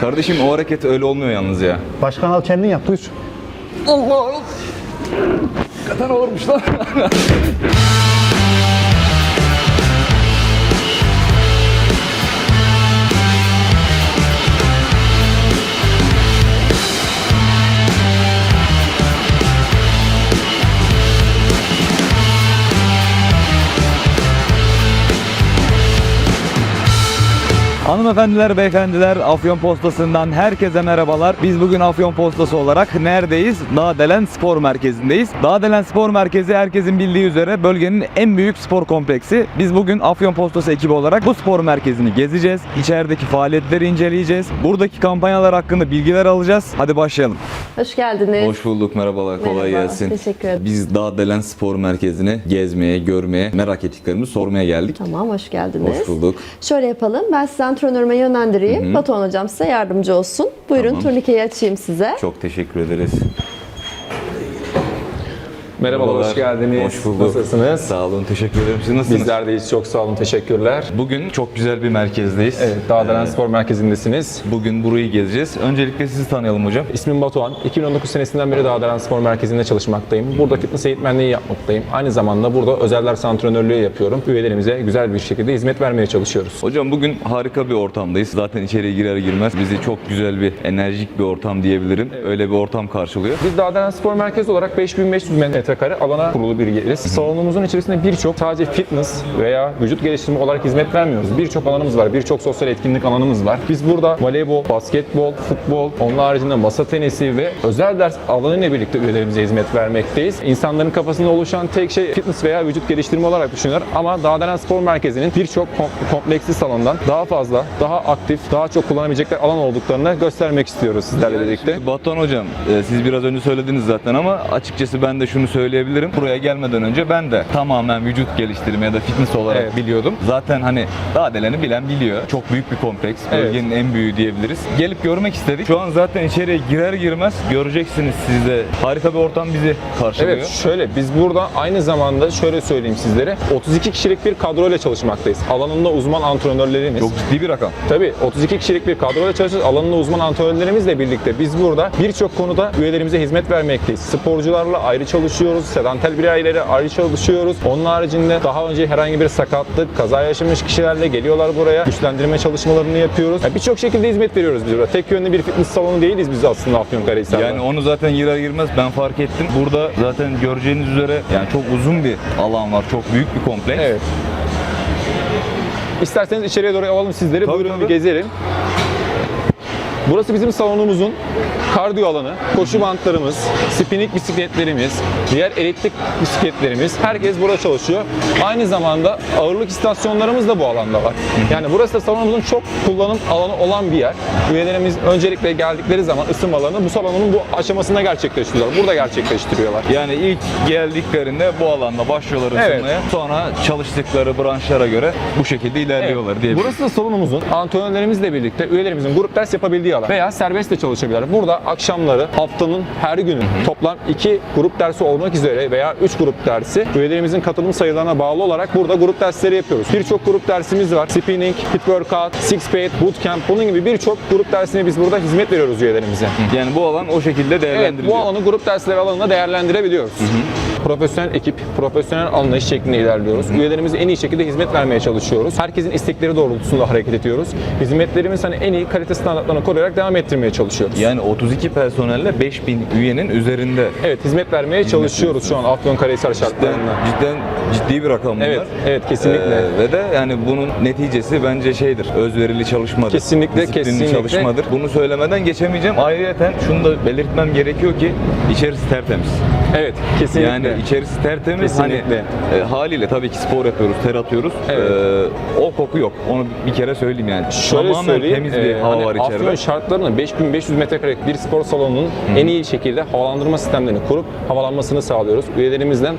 Kardeşim o hareket öyle olmuyor yalnız ya. Başkan al kendin yap buyur. Allah! Katan olurmuş lan. Hanımefendiler, beyefendiler, Afyon Postası'ndan herkese merhabalar. Biz bugün Afyon Postası olarak neredeyiz? Dağdelen Spor Merkezi'ndeyiz. Dağdelen Spor Merkezi herkesin bildiği üzere bölgenin en büyük spor kompleksi. Biz bugün Afyon Postası ekibi olarak bu spor merkezini gezeceğiz. İçerideki faaliyetleri inceleyeceğiz. Buradaki kampanyalar hakkında bilgiler alacağız. Hadi başlayalım. Hoş geldiniz. Hoş bulduk, merhabalar, kolay Merhaba, gelsin. teşekkür ederim. Biz Dağdelen Spor Merkezi'ni gezmeye, görmeye, merak ettiklerimizi sormaya geldik. Tamam, hoş geldiniz. Hoş bulduk. Şöyle yapalım, ben sizi antrenörüme yönlendireyim. Batuhan hocam size yardımcı olsun. Buyurun Tamam. turnikeyi açayım size. Çok teşekkür ederiz. Merhabalar, hoş geldiniz. Hoş bulduk. Nasılsınız? Sağ olun, teşekkür ederim. Siz nasılsınız? Bizler deyiz, çok sağ olun, teşekkürler. Bugün çok güzel bir merkezdeyiz. Evet, Dağdelen Spor Merkezi'ndesiniz. Bugün burayı gezeceğiz. Öncelikle sizi tanıyalım hocam. İsmim Batuhan. 2019 senesinden beri Dağdelen Spor Merkezi'nde çalışmaktayım. Burada fitness eğitmenliği yapmaktayım. Aynı zamanda burada özel ders antrenörlüğü yapıyorum. Üyelerimize güzel bir şekilde hizmet vermeye çalışıyoruz. Hocam bugün harika bir ortamdayız. Zaten içeriye girer girmez bizi çok güzel bir enerjik bir ortam diyebilirim. Öyle bir ortam karşılıyor. Biz Dağdelen Spor Merkezi olarak 5500 metrekare alana kurulu bir yeriz. Salonumuzun içerisinde birçok sadece fitness veya vücut geliştirme olarak hizmet vermiyoruz. Birçok alanımız var, birçok sosyal etkinlik alanımız var. Biz burada voleybol, basketbol, futbol, onun haricinde masa tenisi ve özel ders alanıyla birlikte üyelerimize hizmet vermekteyiz. İnsanların kafasında oluşan tek şey fitness veya vücut geliştirme olarak düşünüyorlar ama Dağdelen Spor Merkezi'nin birçok kom- kompleksli salondan daha fazla, daha aktif, daha çok kullanabilecekleri alan olduklarını göstermek istiyoruz sizlerle birlikte. Batuhan hocam e, siz biraz önce söylediniz zaten ama açıkçası ben de şunu söyleyebilirim. Buraya gelmeden önce ben de tamamen vücut geliştirme ya da fitness olarak Evet. biliyordum. Zaten hani Dağdelen'i bilen biliyor. Çok büyük bir kompleks. Evet. Bölgenin en büyüğü diyebiliriz. Gelip görmek istedik. Şu an zaten içeriye girer girmez göreceksiniz siz de. Harika bir ortam bizi karşılıyor. Evet şöyle biz burada aynı zamanda şöyle söyleyeyim sizlere 32 kişilik bir kadroyla çalışmaktayız. Alanında uzman antrenörlerimiz. Çok ciddi bir rakam. Tabii 32 kişilik bir kadroyla çalışıyoruz. Alanında uzman antrenörlerimizle birlikte biz burada birçok konuda üyelerimize hizmet vermekteyiz. Sporcularla ayrı çalışıyoruz. Sedantel bireyleri ayrı çalışıyoruz. Onun haricinde daha önce herhangi bir sakatlık, kaza yaşamış kişilerle geliyorlar buraya. Güçlendirme çalışmalarını yapıyoruz. Yani Birçok şekilde hizmet veriyoruz biz burada. Tek yönlü bir fitness salonu değiliz biz aslında Afyonkarahisar'da. Yani onu zaten girer girmez ben fark ettim. Burada zaten göreceğiniz üzere yani çok uzun bir alan var. Çok büyük bir kompleks. Evet. İsterseniz içeriye doğru alalım sizleri. Tabii, Buyurun tabii. bir gezelim. Burası bizim salonumuzun kardiyo alanı. Koşu bantlarımız, spinning bisikletlerimiz, diğer elektrik bisikletlerimiz herkes burada çalışıyor. Aynı zamanda ağırlık istasyonlarımız da bu alanda var. Yani burası da salonumuzun çok kullanım alanı olan bir yer. Üyelerimiz öncelikle geldikleri zaman ısınmalarını bu salonun bu aşamasında gerçekleştiriyorlar. Burada gerçekleştiriyorlar. Yani ilk geldiklerinde bu alanda başlıyorlar Evet. ısınmaya. Sonra çalıştıkları branşlara göre bu şekilde ilerliyorlar Evet. diyebiliriz. Burası da salonumuzun antrenörlerimizle birlikte üyelerimizin grup ders yapabildiği alan veya serbest de çalışabilirler. Burada akşamları haftanın her günü toplam iki grup dersi olmak üzere veya üç grup dersi üyelerimizin katılım sayılarına bağlı olarak burada grup dersleri yapıyoruz. Birçok grup dersimiz var. Spinning, hit workout, six pack, bootcamp bunun gibi birçok grup dersine biz burada hizmet veriyoruz üyelerimize. Yani bu alan o şekilde Evet, değerlendiriliyor. bu alanı grup dersleri alanında değerlendirebiliyoruz. Profesyonel ekip, profesyonel anlayış şeklinde ilerliyoruz. Üyelerimize en iyi şekilde hizmet vermeye çalışıyoruz. Herkesin istekleri doğrultusunda hareket ediyoruz. Hizmetlerimiz hani en iyi kalite standartlarını koruyarak devam ettirmeye çalışıyoruz. Yani 32 personelle 5000 üyenin üzerinde. Evet, hizmet vermeye çalışıyoruz şu an Afyonkarahisar Cidden, şartlarında. cidden ciddi bir rakam bunlar. Evet, evet kesinlikle. Ee, ve de yani bunun neticesi bence şeydir. Özverili çalışmadır. Kesinlikle, kesinlikle. çalışmadır. Bunu söylemeden geçemeyeceğim. Ayrıca şunu da belirtmem gerekiyor ki içerisi tertemiz. Evet, kesinlikle. Yani içerisi tertemiz. Kesinlikle. Hani e, haliyle tabii ki spor yapıyoruz, ter atıyoruz. Evet. Ee, o koku yok. Onu bir kere söyleyeyim yani. Şöyle Tamamen söyleyeyim, temiz bir e, hava hani var içeride. Afyon şartlarında 5500 metrekarelik bir spor salonunun en iyi şekilde havalandırma sistemlerini kurup havalanmasını sağlıyoruz. Üyelerimizden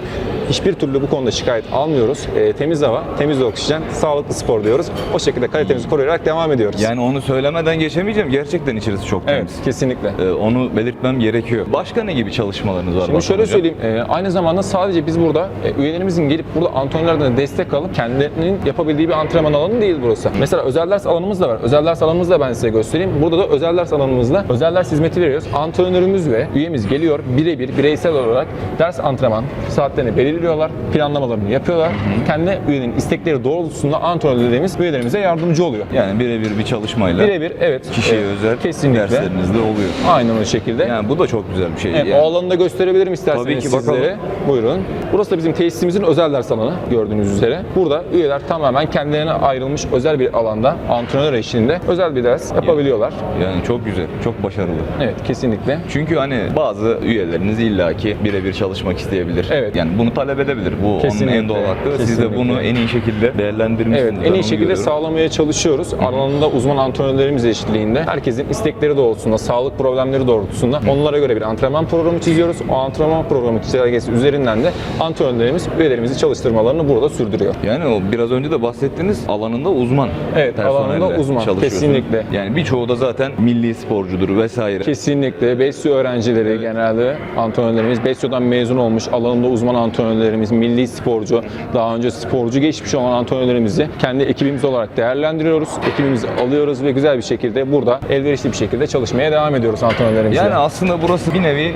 hiçbir türlü bu konuda şikayet almıyoruz. E, temiz hava, temiz oksijen, sağlıklı spor diyoruz. O şekilde kalitemizi koruyarak devam ediyoruz. Yani onu söylemeden geçemeyeceğim. Gerçekten içerisi çok evet, temiz. kesinlikle. Ee, onu belirtmem gerekiyor. Başka ne gibi çalışmalarınız var? Şimdi şöyle Hocam? söyleyeyim, e, aynı zamanda sadece biz burada e, üyelerimizin gelip burada antrenörlerden destek alıp kendilerinin yapabildiği bir antrenman antrenman alanı değil burası. Mesela özel ders alanımız da var. Özel ders alanımızı da ben size göstereyim. Burada da özel ders alanımızda özel ders hizmeti veriyoruz. Antrenörümüz ve üyemiz geliyor birebir bireysel olarak ders antrenman saatlerini belirliyorlar. Planlamalarını yapıyorlar. Kendi üyenin istekleri doğrultusunda antrenörlerimiz üyelerimize yardımcı oluyor. Yani birebir bir çalışmayla Birebir evet. kişiye e, özel kesinlikle. derslerinizde oluyor. Aynen o şekilde. Yani bu da çok güzel bir şey. Evet, yani. O alanı da gösterebilirim isterseniz Tabii ki, bakalım. sizlere. Buyurun. Burası da bizim tesisimizin özel ders alanı gördüğünüz üzere. Burada üyeler tamamen kendilerine ayrılmış özel bir alanda antrenör eşliğinde özel bir ders yapabiliyorlar. Yani çok güzel, çok başarılı. Evet kesinlikle. Çünkü hani bazı üyeleriniz illaki birebir çalışmak isteyebilir. Evet. Yani bunu talep edebilir. Bu Kesinlikle, onun en doğal hakkı. Siz de kesinlikle. bunu en iyi şekilde değerlendirmişsiniz. Evet, Ben en onu iyi şekilde görüyorum. sağlamaya çalışıyoruz. Alanında uzman antrenörlerimiz eşliğinde herkesin istekleri doğrultusunda, sağlık problemleri doğrultusunda onlara göre bir antrenman programı çiziyoruz. O antrenman programı çizelgesi üzerinden de antrenörlerimiz üyelerimizi çalıştırmalarını burada sürdürüyor. Yani o biraz önce de bahsettiğiniz alanında uzman Evet, alanında uzman. Kesinlikle. Yani birçoğu da zaten milli sporcudur vesaire. Kesinlikle. Besyo öğrencileri genelde antrenörlerimiz, Besyo'dan mezun olmuş alanında uzman antrenörlerimiz, milli sporcu, daha önce sporcu geçmiş olan antrenörlerimizi kendi ekibimiz olarak değerlendiriyoruz. Ekibimizi alıyoruz ve güzel bir şekilde burada elverişli bir şekilde çalışmaya devam ediyoruz antrenörlerimizle. Yani aslında burası bir nevi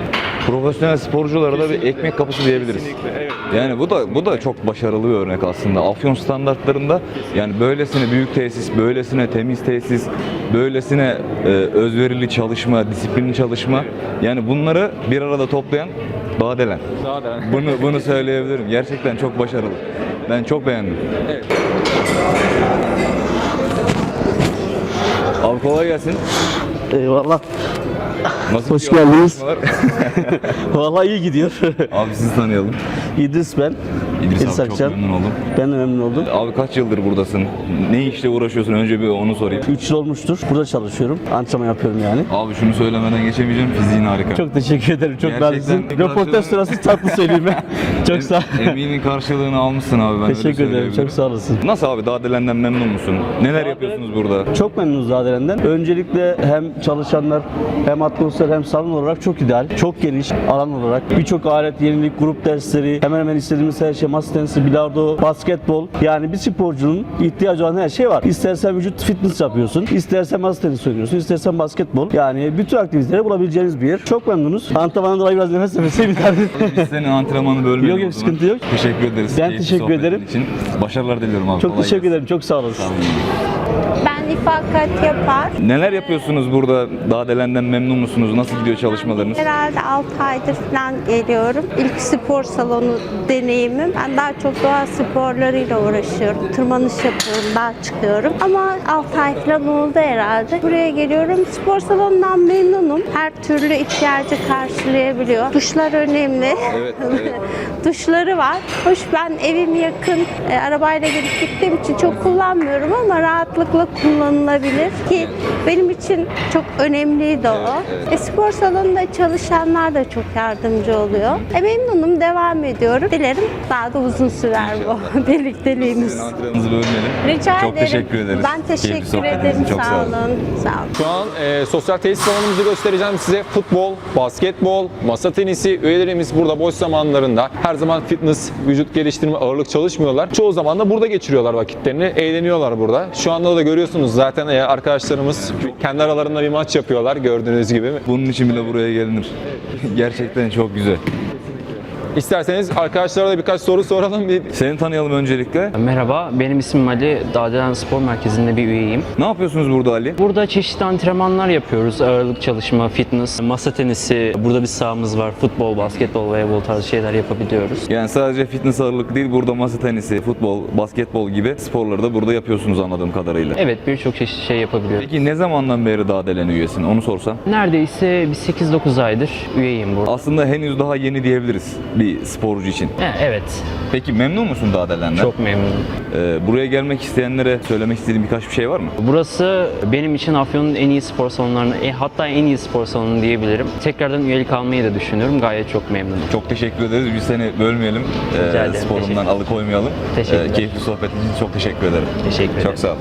profesyonel sporculara da bir ekmek kapısı diyebiliriz. Yani bu da bu da çok başarılı bir örnek aslında. Afyon standartlarında yani böylesine büyük tesis, böylesine temiz tesis, böylesine e, özverili çalışma, disiplinli çalışma yani bunları bir arada toplayan Dağdelen. Dağdelen. Bunu bunu söyleyebilirim. Gerçekten çok başarılı. Ben çok beğendim. Evet. Abi kolay gelsin. Eyvallah. Nasıl Hoş geldiniz. Vallahi iyi gidiyor. Abi sizi tanıyalım. İdris ben. İdris, İdris abi Akçam. çok memnun oldum. Ben de memnun oldum. Abi kaç yıldır buradasın? Ne işle uğraşıyorsun? Önce bir onu sorayım. 3 yıl olmuştur. Burada çalışıyorum. Antrenman yapıyorum yani. Abi şunu söylemeden geçemeyeceğim. Fiziğin harika. Çok teşekkür ederim. Çok Gerçekten naziksin. karşılığını- Röportaj sırası tatlı söyleyeyim ben. Çok sağ Eminim karşılığını almışsın abi ben Teşekkür ederim. Çok sağ olasın. Nasıl abi Dağdelen'den memnun musun? Neler yapıyorsunuz burada? Çok memnunuz Zaderen'den. Öncelikle hem çalışanlar hem atmosfer hem salon olarak çok ideal. Çok geniş alan olarak. Birçok alet, yenilik, grup dersleri, hemen hemen istediğimiz her şey, masa tenisi, bilardo, basketbol. Yani bir sporcunun ihtiyacı olan her şey var. İstersen vücut fitness yapıyorsun, istersen masa tenisi oynuyorsun, istersen basketbol. Yani bütün aktiviteleri bulabileceğiniz bir yer. Çok memnunuz. Antrenmandan dolayı biraz nefes nefese bir tane. Biz senin antrenmanı bölmeyelim Yok, yok, sıkıntı yok. Teşekkür ederiz. Ben teşekkür ederim. için. Başarılar diliyorum abi. Çok Kolay teşekkür gelsin. ederim. Çok sağ olasın. Ben ifakat yapar. Neler yapıyorsunuz burada? Dağdelen'den memnun musunuz? Nasıl gidiyor çalışmalarınız? Herhalde 6 aydır falan geliyorum. İlk spor salonu deneyimim. Ben daha çok doğa sporlarıyla uğraşıyorum. Tırmanış yapıyorum, dağ çıkıyorum. Ama 6 ay falan oldu herhalde. Buraya geliyorum. Spor salonundan memnunum. Her türlü ihtiyacı karşılayabiliyor. Duşlar önemli. Evet, evet. Duşları var. Hoş ben evim yakın. E, arabayla gelip gittiğim için çok kullanmıyorum ama rahatlıkla kullanılabilir ki benim için çok önemliydi o. E, spor salonunda çalışanlar da çok yardımcı oluyor. E, memnunum, devam ediyorum. Dilerim daha da uzun sürer bu birlikteliğimiz. Sizin antrenmanınızı bölmeyelim. Rica Çok ederim. teşekkür ederiz. Ben Keyifli teşekkür sohbetiniz ederim. için çok sağ olun. Sağ olun. Şu an e, sosyal tesis alanımızı göstereceğim size. Futbol, basketbol, masa tenisi üyelerimiz burada boş zamanlarında her zaman fitness, vücut geliştirme, ağırlık çalışmıyorlar. Çoğu zaman da burada geçiriyorlar vakitlerini. Eğleniyorlar burada. Şu anda da görüyorsunuz zaten e, arkadaşlarımız kendi aralarında bir maç yapıyorlar gördüğünüz gibi. Bunun için bile buraya gelinir. Gerçekten çok güzel. İsterseniz arkadaşlara da birkaç soru soralım. Bir Seni tanıyalım öncelikle. Merhaba, benim ismim Ali. Dağdelen Spor Merkezi'nde bir üyeyim. Ne yapıyorsunuz burada Ali? Burada çeşitli antrenmanlar yapıyoruz. Ağırlık çalışma, fitness, masa tenisi. Burada bir sahamız var. Futbol, basketbol, voleybol tarzı şeyler yapabiliyoruz. Yani sadece fitness ağırlık değil, burada masa tenisi, futbol, basketbol gibi sporları da burada yapıyorsunuz anladığım kadarıyla. Evet, birçok çeşit şey yapabiliyoruz. Peki ne zamandan beri Dağdelen üyesin? Onu sorsam. Neredeyse bir 8-9 aydır üyeyim burada. Aslında henüz daha yeni diyebiliriz bir sporcu için. E, Evet, Peki memnun musun Dağdelen'den? çok memnunum. Ee, buraya gelmek isteyenlere söylemek istediğin birkaç bir şey var mı? Burası benim için Afyon'un en iyi spor salonlarını, e, hatta en iyi spor salonu diyebilirim. Tekrardan üyelik almayı da düşünüyorum. Gayet çok memnunum. Çok teşekkür ederiz. Biz seni bölmeyelim. Ee, Rica ederim. sporundan Teşekkür- alıkoymayalım. Teşekkürler. Ee, keyifli sohbetin için çok teşekkür ederim. Teşekkür ederim. Çok sağ ol.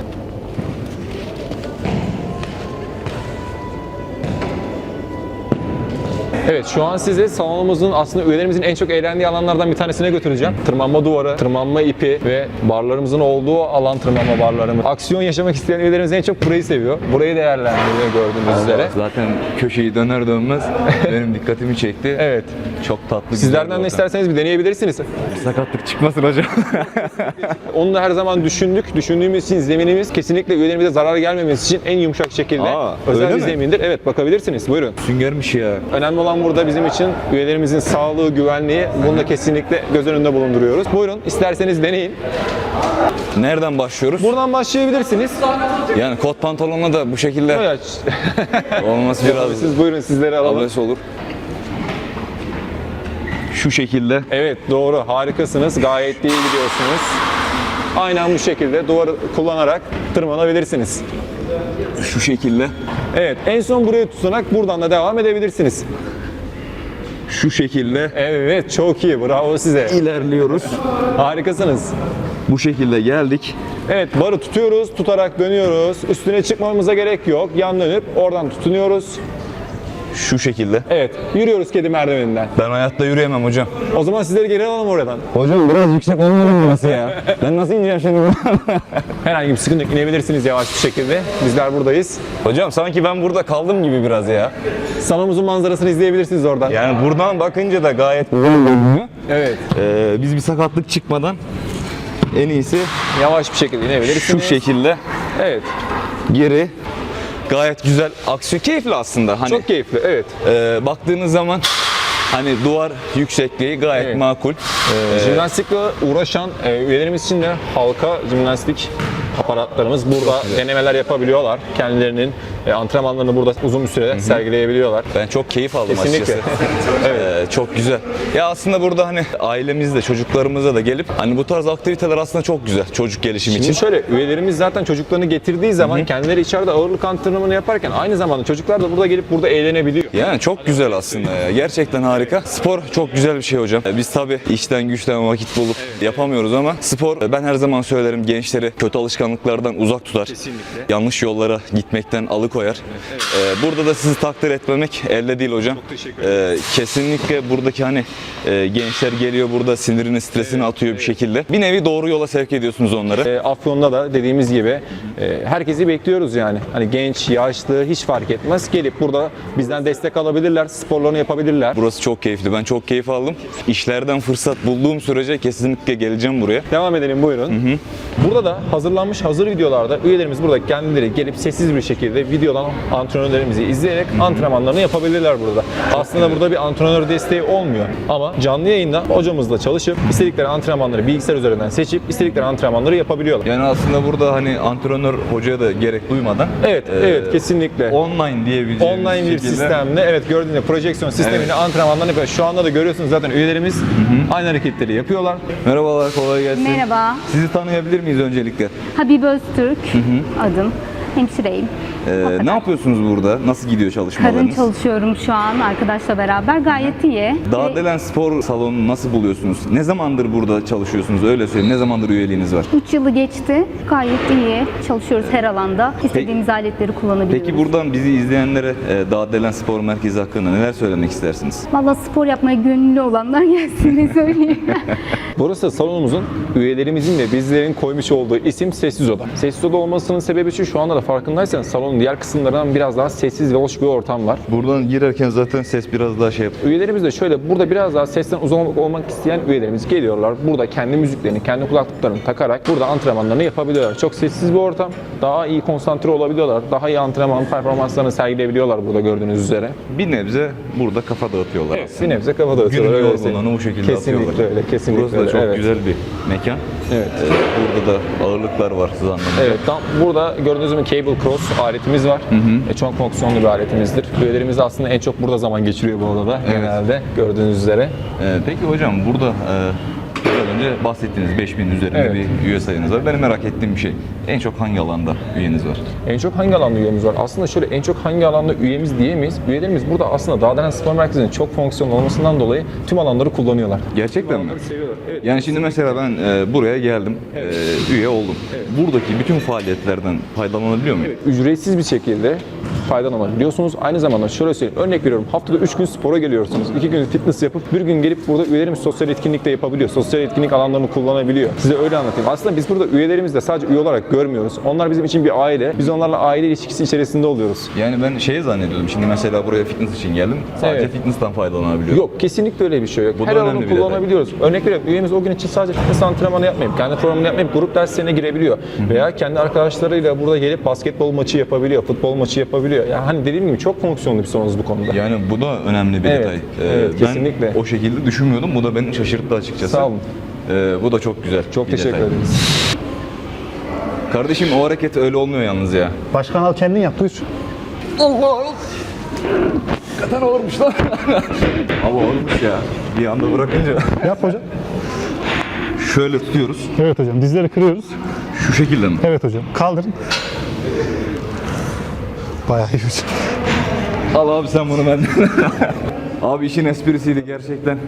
Evet şu an sizi salonumuzun aslında üyelerimizin en çok eğlendiği alanlardan bir tanesine götüreceğim. Tırmanma duvarı, tırmanma ipi ve barlarımızın olduğu alan tırmanma barlarımız. Aksiyon yaşamak isteyen üyelerimiz en çok burayı seviyor. Burayı değerlendiriyor gördüğünüz üzere. Zaten köşeyi döner dönmez benim dikkatimi çekti. Evet. Çok tatlı. Sizlerden de isterseniz bir deneyebilirsiniz. Sakatlık çıkmasın hocam. Onu da her zaman düşündük. Düşündüğümüz için zeminimiz kesinlikle üyelerimize zarar gelmemesi için en yumuşak şekilde Aa, özel bir mi? zemindir. Evet bakabilirsiniz. Buyurun. Süngermiş ya. Önemli olan burada bizim için üyelerimizin sağlığı, güvenliği. Bunu da kesinlikle göz önünde bulunduruyoruz. Buyurun isterseniz deneyin. Nereden başlıyoruz? Buradan başlayabilirsiniz. Yani kot pantolonla da bu şekilde Evet. olması biraz Siz buyurun sizleri alalım. abes olur. Şu şekilde Evet doğru harikasınız. Gayet iyi gidiyorsunuz. Aynen bu şekilde duvarı kullanarak tırmanabilirsiniz. şu şekilde Evet en son buraya tutanak buradan da devam edebilirsiniz. Şu şekilde Evet çok iyi bravo size. ilerliyoruz. Harikasınız. Bu şekilde geldik. Evet barı tutuyoruz, tutarak dönüyoruz. Üstüne çıkmamıza gerek yok. Yan dönüp oradan tutunuyoruz. Şu şekilde. Evet yürüyoruz kedi merdiveninden. Ben hayatta yürüyemem hocam. O zaman sizleri geri alalım oradan. Hocam biraz yüksek olmalı mı burası ya? Ben nasıl ineceğim şimdi Herhangi bir sıkıntı yok. inebilirsiniz yavaş bir şekilde. Bizler buradayız. Hocam sanki ben burada kaldım gibi biraz ya. Salonumuzun manzarasını izleyebilirsiniz oradan. Yani buradan bakınca da gayet güzel görünüyor. Evet. Ee, biz bir sakatlık çıkmadan en iyisi Yavaş bir şekilde şu inebilirsiniz. şekilde Evet. geri gayet güzel aksiyon keyifli aslında. Hani Çok keyifli. Evet. e, baktığınız zaman hani duvar yüksekliği gayet Evet. makul. Ee, Jimnastikle uğraşan e, üyelerimiz için de halka jimnastik aparatlarımız burada denemeler yapabiliyorlar. Kendilerinin e, antrenmanlarını burada uzun bir süre sergileyebiliyorlar. Ben çok keyif aldım Kesinlikle. açıkçası. evet. çok güzel. Ya aslında burada hani ailemizle, çocuklarımıza da gelip hani bu tarz aktiviteler aslında çok güzel çocuk gelişimi Şimdi için. şöyle üyelerimiz zaten çocuklarını getirdiği zaman kendileri içeride ağırlık antrenmanı yaparken aynı zamanda çocuklar da burada gelip burada eğlenebiliyor. Yani çok güzel aslında ya. Gerçekten harika. Spor çok güzel bir şey hocam. Biz tabii işten güçten vakit bulup yapamıyoruz ama spor ben her zaman söylerim gençleri kötü alışkanlıklardan uzak tutar. Kesinlikle. Yanlış yollara gitmekten alıkoyar. Ee, burada da sizi takdir etmemek elde değil hocam. teşekkür Ee, kesinlikle buradaki hani e, gençler geliyor burada sinirini, stresini atıyor bir şekilde. Bir nevi doğru yola sevk ediyorsunuz onları. E, Afyon'da da dediğimiz gibi e, herkesi bekliyoruz yani. Hani genç, yaşlı hiç fark etmez. Gelip burada bizden destek alabilirler, sporlarını yapabilirler. Burası çok keyifli. Ben çok keyif aldım. İşlerden fırsat bulduğum sürece kesinlikle geleceğim buraya. Devam edelim buyurun. Burada da hazırlanmış hazır videolarda üyelerimiz burada kendileri gelip sessiz bir şekilde videodan antrenörlerimizi izleyerek antrenmanlarını yapabilirler burada. Aslında burada bir antrenör desteği olmuyor ama canlı yayında hocamızla çalışıp istedikleri antrenmanları bilgisayar üzerinden seçip istedikleri antrenmanları yapabiliyorlar. Yani aslında burada hani antrenör hocaya da gerek duymadan Evet, e, evet kesinlikle. online diyebileceğimiz Online bir şekilde- sistemle evet gördüğünüz gibi projeksiyon sistemiyle Evet. antrenmanlarını yapıyor. Şu anda da görüyorsunuz zaten üyelerimiz aynı hareketleri yapıyorlar. Merhabalar, kolay gelsin. Merhaba, Sizi tanıyabilir miyiz öncelikle? Habib Öztürk adım. Hemşireyim. Ee, ne yapıyorsunuz burada? Nasıl gidiyor Karın çalışmalarınız? çalışıyorum şu an arkadaşla beraber. Gayet iyi. Dağdelen Spor Salonu'nu nasıl buluyorsunuz? Ne zamandır burada çalışıyorsunuz? Öyle söyleyeyim. Ne zamandır üyeliğiniz var? 3 yılı geçti. Gayet iyi. Çalışıyoruz her alanda. İstediğimiz aletleri kullanabiliyoruz. Peki buradan bizi izleyenlere e, Dağdelen Spor Merkezi hakkında neler söylemek istersiniz? Valla spor yapmaya gönüllü olanlar gelsin diye söyleyeyim. Burası salonumuzun üyelerimizin ve bizlerin koymuş olduğu isim Sessiz Oda. Sessiz Oda olmasının sebebi şu şu anda da farkındaysanız salonun diğer kısımlarından biraz daha sessiz ve hoş bir ortam var. Buradan girerken zaten ses biraz daha şey yapıyor. Üyelerimiz de şöyle burada biraz daha sesten uzak olmak isteyen üyelerimiz geliyorlar. Burada kendi müziklerini, kendi kulaklıklarını takarak burada antrenmanlarını yapabiliyorlar. Çok sessiz bir ortam. Daha iyi konsantre olabiliyorlar. Daha iyi antrenman performanslarını sergileyebiliyorlar burada gördüğünüz üzere. Bir nebze burada kafa dağıtıyorlar Evet, bir nebze kafa dağıtıyorlar. Günün yorgunluğunu bu şekilde Kesinlikle atıyorlar. öyle, kesinlikle Burası da öyle, çok evet. güzel bir mekan. Evet. Ee, burada da ağırlıklar var zannediyorum. Evet, tam burada gördüğünüz gibi cable cross aletimiz var. E, çok fonksiyonlu bir aletimizdir. Üyelerimiz aslında en çok burada zaman geçiriyor bu odada genelde gördüğünüz üzere. Ee, peki hocam burada e, biraz önce bahsettiğiniz 5000 üzerinde Evet. bir üye sayınız var. Benim merak ettiğim bir şey. En çok hangi alanda üyeniz var? En çok hangi alanda üyemiz var? Aslında şöyle en çok hangi alanda üyemiz diyemeyiz. Üyelerimiz burada aslında Dağdelen Spor Merkezi'nin çok fonksiyonlu olmasından dolayı tüm alanları kullanıyorlar. Gerçekten mi? seviyorlar. Evet. Yani şimdi mesela ben e, buraya geldim, e, üye oldum. Buradaki bütün faaliyetlerden faydalanabiliyor muyum? ücretsiz bir şekilde faydalanabiliyorsunuz. Aynı zamanda şöyle söyleyeyim, örnek veriyorum haftada 3 gün spora geliyorsunuz. 2 gün fitness yapıp bir gün gelip burada üyelerimiz sosyal etkinlik de yapabiliyor. Sosyal etkinlik alanlarını kullanabiliyor. Size öyle anlatayım. Aslında biz burada üyelerimizi de sadece üye olarak görmüyoruz. Onlar bizim için bir aile. Biz onlarla aile ilişkisi içerisinde oluyoruz. Yani ben şey zannediyordum. Şimdi mesela buraya fitness için geldim. Sadece Evet. fitness'tan faydalanabiliyorum. Yok kesinlikle öyle bir şey yok. Bu Her alanı bir detay. kullanabiliyoruz. Örnek veriyorum üyemiz o gün için sadece fitness antrenmanı yapmayıp, kendi programını yapmayıp grup derslerine girebiliyor. Veya kendi arkadaşlarıyla burada gelip basketbol maçı yapabiliyor, futbol maçı yapabiliyor. Yani hani dediğim gibi çok fonksiyonlu bir salonumuz bu konuda. Yani bu da önemli bir Evet, detay. Ee, evet, ben kesinlikle. o şekilde düşünmüyordum. Bu da beni şaşırttı açıkçası. Sağ olun. Ee, bu da çok güzel. Çok bir teşekkür detay. ederiz. Kardeşim o hareket öyle olmuyor yalnız ya. Başkan al kendin yap buyur. Ama olmuş ya. Bir anda bırakınca. Yap hocam. Şöyle tutuyoruz. Evet hocam dizleri kırıyoruz. Şu şekilde mi? Evet hocam. Kaldırın. Bayağı iyi hocam. Al abi sen bunu benden. abi işin esprisiydi gerçekten.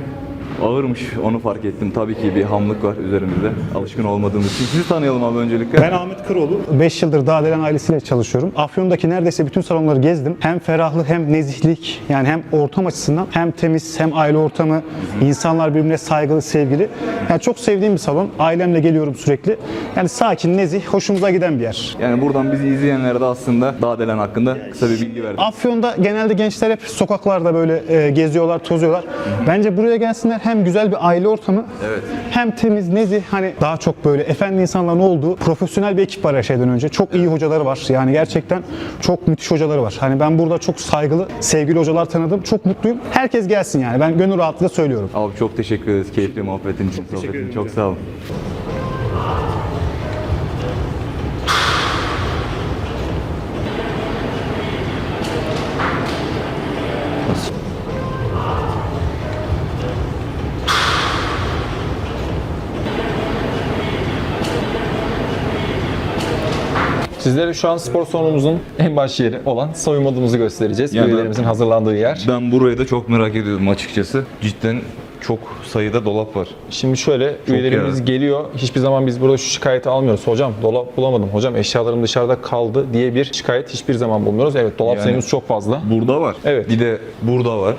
Ağırmış onu fark ettim. Tabii ki bir hamlık var üzerimizde. Alışkın olmadığımız için. Sizi tanıyalım abi öncelikle. Ben Ahmet Kıroğlu. 5 yıldır Dağdelen ailesiyle çalışıyorum. Afyon'daki neredeyse bütün salonları gezdim. Hem ferahlık hem nezihlik yani hem ortam açısından hem temiz hem aile ortamı, insanlar birbirine saygılı, sevgili. Yani çok sevdiğim bir salon. Ailemle geliyorum sürekli. Yani sakin, nezih, hoşumuza giden bir yer. Yani buradan bizi izleyenlere de aslında Dağdelen hakkında kısa bir bilgi verdik. Afyon'da genelde gençler hep sokaklarda böyle e, geziyorlar, tozuyorlar. Bence buraya gelsinler hem güzel bir aile ortamı Evet. hem temiz, nezih hani daha çok böyle efendi insanların olduğu profesyonel bir ekip var her şeyden önce. Çok iyi hocaları var. Yani gerçekten çok müthiş hocaları var. Hani ben burada çok saygılı, sevgili hocalar tanıdım. Çok mutluyum. Herkes gelsin yani. Ben gönül rahatlığıyla söylüyorum. Abi çok teşekkür ederiz keyifli muhabbetin için, sohbetin. Çok sağ olun. Sizlere şu an spor salonumuzun en baş yeri olan soyunma odamızı göstereceğiz. Yani ben- Üyelerimizin hazırlandığı yer. Ben burayı da çok merak ediyordum açıkçası. Cidden çok sayıda dolap var. Şimdi şöyle üyelerimiz ya. geliyor. Hiçbir zaman biz burada şu şikayeti almıyoruz. Hocam dolap bulamadım. Hocam eşyalarım dışarıda kaldı diye bir şikayet hiçbir zaman bulmuyoruz. Evet dolap Yani- sayımız çok fazla. Burada var. Evet. Bir de burada var.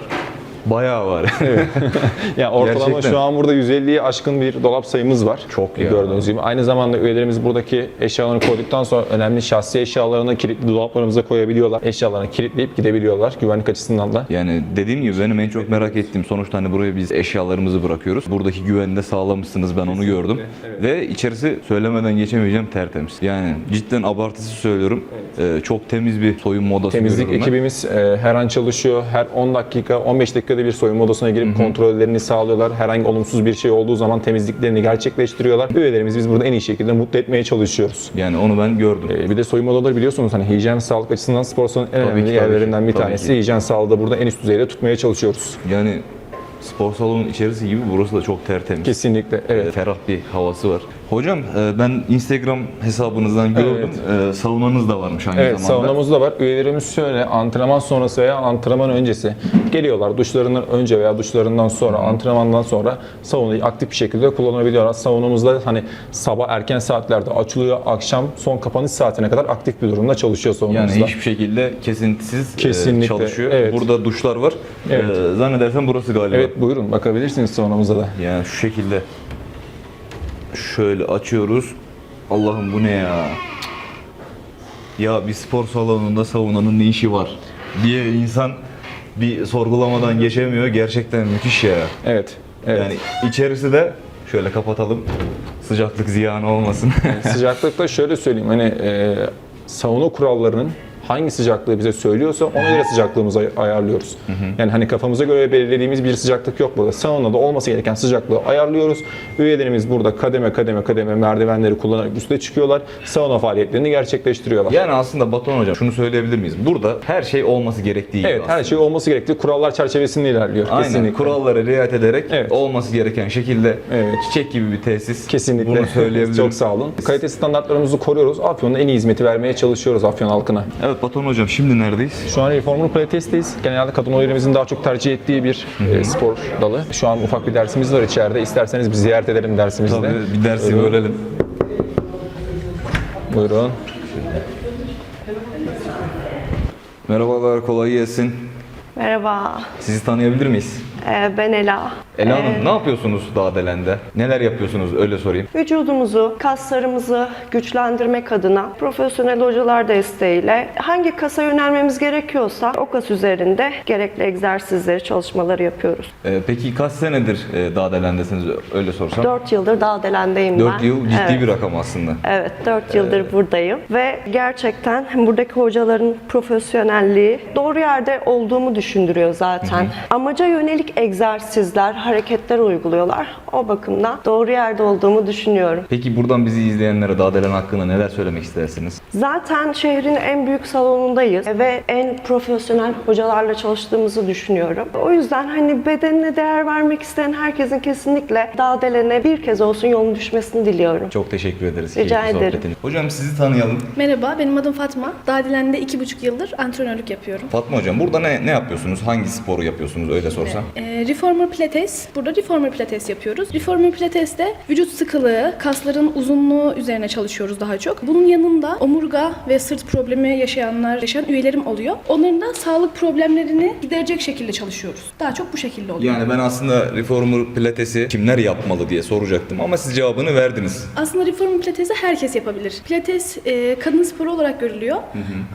Bayağı var. Yani ortalama Gerçekten. şu an burada 150'yi aşkın bir dolap sayımız var. Çok ya. Gördüğünüz gibi. Aynı zamanda üyelerimiz buradaki eşyalarını koyduktan sonra önemli şahsi eşyalarını kilitli dolaplarımıza koyabiliyorlar. Eşyalarını kilitleyip gidebiliyorlar güvenlik açısından da. Yani dediğim gibi benim en çok merak ettiğim sonuçta hani buraya biz eşyalarımızı bırakıyoruz. Buradaki güveni de sağlamışsınız ben onu gördüm. Ve içerisi söylemeden geçemeyeceğim tertemiz. Yani cidden abartısı söylüyorum. Ee, çok temiz bir soyunma odası Temizlik ekibimiz e, her an çalışıyor. Her 10 dakika, 15 dakikada bir soyunma odasına girip kontrollerini sağlıyorlar. Herhangi olumsuz bir şey olduğu zaman temizliklerini gerçekleştiriyorlar. Üyelerimiz biz burada en iyi şekilde mutlu etmeye çalışıyoruz. Yani onu ben gördüm. E, bir de soyunma odaları biliyorsunuz hani hijyen sağlık açısından spor salonunun en Tabii önemli ki, yerlerinden ki, bir tanesi. ki. Hijyen sağlığı da burada en üst düzeyde tutmaya çalışıyoruz. Yani spor salonun içerisi gibi burası da çok tertemiz. Kesinlikle evet. Ee, ferah bir havası var. Hocam e, ben Instagram hesabınızdan gördüm. E, Saunanız da varmış aynı Evet zamanda. saunamız da var. Üyelerimiz şöyle antrenman sonrası veya antrenman öncesi geliyorlar. Duşlarından önce veya duşlarından sonra antrenmandan sonra saunayı aktif bir şekilde kullanabiliyorlar. Saunamızda hani sabah erken saatlerde açılıyor. Akşam son kapanış saatine kadar aktif bir durumda çalışıyor Yani saunamızda. hiçbir şekilde kesintisiz e, Kesinlikle, çalışıyor. evet. Burada duşlar var. Evet. E, zannedersem burası galiba. Evet buyurun bakabilirsiniz saunamıza da. Yani şu şekilde şöyle açıyoruz. Allah'ım bu ne ya? Ya bir spor salonunda saunanın ne işi var diye insan bir sorgulamadan geçemiyor. Gerçekten müthiş ya. Evet. Evet. Yani içerisi de şöyle kapatalım. Sıcaklık ziyan olmasın. Sıcaklıkta şöyle söyleyeyim hani e, sauna kurallarının hangi sıcaklığı bize söylüyorsa ona göre sıcaklığımızı ay- ayarlıyoruz. Yani hani kafamıza göre belirlediğimiz bir sıcaklık yok burada. Saunada olması gereken sıcaklığı ayarlıyoruz. Üyelerimiz burada kademe kademe kademe merdivenleri kullanarak üste çıkıyorlar. Sauna faaliyetlerini gerçekleştiriyorlar. Yani aslında Batuhan Hocam şunu söyleyebilir miyiz? Burada her şey olması gerektiği gibi Evet her aslında. şey olması gerektiği kurallar çerçevesinde ilerliyor. Aynen Kesinlikle. kurallara riayet ederek Evet. olması gereken şekilde Evet. çiçek gibi bir tesis. Kesinlikle. Bunu söyleyebilirim. Çok sağ olun. Kalite standartlarımızı koruyoruz. Afyon'da en iyi hizmeti vermeye çalışıyoruz Afyon halkına. Evet Batuhan Hocam şimdi neredeyiz? Şu an Reformer Pilates'teyiz. Genelde kadın üyelerimizin daha çok tercih ettiği bir e, spor dalı. Şu an ufak bir dersimiz var içeride. İsterseniz bir ziyaret edelim dersimizde. Tabii bir dersi Buyurun. bölelim. Buyurun. Merhabalar kolay gelsin. Merhaba, Sizi tanıyabilir miyiz? ee, ben Ela. Ela Ee, Hanım ne yapıyorsunuz Dağdelen'de? Neler yapıyorsunuz öyle sorayım. Vücudumuzu, kaslarımızı güçlendirmek adına profesyonel hocalar desteğiyle hangi kasa yönelmemiz gerekiyorsa o kas üzerinde gerekli egzersizleri, çalışmaları yapıyoruz. Ee, peki kaç senedir e, Dağdelen'desiniz öyle sorsam? 4 yıldır Dağdelen'deyim 4 ben. yıl ciddi Evet. bir rakam aslında. Evet, 4 yıldır buradayım ve gerçekten buradaki hocaların profesyonelliği doğru yerde olduğumu düşündürüyor zaten. Amaca yönelik egzersizler, hareketler uyguluyorlar. O bakımdan doğru yerde olduğumu düşünüyorum. Peki buradan bizi izleyenlere Dağdelen hakkında neler söylemek istersiniz? Zaten şehrin en büyük salonundayız ve en profesyonel hocalarla çalıştığımızı düşünüyorum. O yüzden hani bedenine değer vermek isteyen herkesin kesinlikle Dağdelen'e bir kez olsun yolun düşmesini diliyorum. Çok teşekkür ederiz. Rica keyifli ederim. sohbetiniz. Hocam sizi tanıyalım. Merhaba, benim adım Fatma. Dadilen'de iki buçuk yıldır antrenörlük yapıyorum. Fatma Hocam burada ne, ne yapıyorsunuz? Hangi sporu yapıyorsunuz öyle sorsam? Ee, Reformer Pilates, burada Reformer Pilates yapıyoruz. Reformer Pilates'te vücut sıkılığı, kasların uzunluğu üzerine çalışıyoruz daha çok. Bunun yanında omurga ve sırt problemi yaşayanlar, yaşayan üyelerim oluyor. Onların da sağlık problemlerini giderecek şekilde çalışıyoruz. Daha çok bu şekilde oluyor. Yani ben aslında Reformer Pilates'i kimler yapmalı diye soracaktım ama siz cevabını verdiniz. Aslında Reformer Pilates'i herkes yapabilir. Pilates e, kadın sporu olarak görülüyor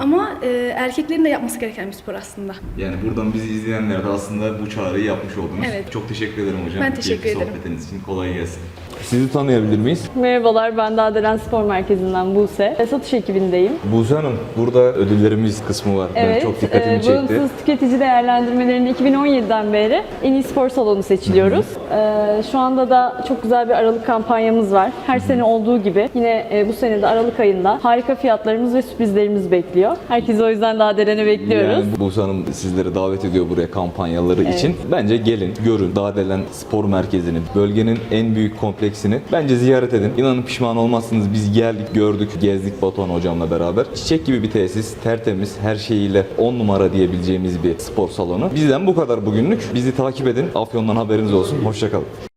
ama e, erkeklerin de yapması gereken bir spor aslında. Yani buradan bizi izleyenler de aslında bu çağrıyı yapmış oldunuz. Evet. Çok teşekkür ederim hocam. Ben teşekkür Keyifli ederim. sohbetiniz için kolay gelsin. Sizi tanıyabilir miyiz? Merhabalar, ben Dağdelen Spor Merkezi'nden Buse. Satış ekibindeyim. Buse Hanım, burada ödüllerimiz kısmı var. Ben Evet, çok dikkatimi e, çekti. bağımsız tüketici değerlendirmelerinde 2017'den beri en iyi spor salonu seçiliyoruz. E, şu anda da çok güzel bir Aralık kampanyamız var. Her sene olduğu gibi yine e, bu sene de Aralık ayında harika fiyatlarımız ve sürprizlerimiz bekliyor. Herkesi o yüzden Dağdelen'e bekliyoruz. Yani Buse Hanım sizleri davet ediyor buraya kampanyaları için. Bence gelin, görün Dağdelen Spor Merkezi'ni, bölgenin en büyük kompleksini. Bence ziyaret edin. İnanın pişman olmazsınız. Biz geldik, gördük, gezdik Batuhan hocamla beraber. Çiçek gibi bir tesis, tertemiz, her şeyiyle 10 numara diyebileceğimiz bir spor salonu. Bizden bu kadar bugünlük. Bizi takip edin. Afyon'dan haberiniz olsun. Hoşçakalın.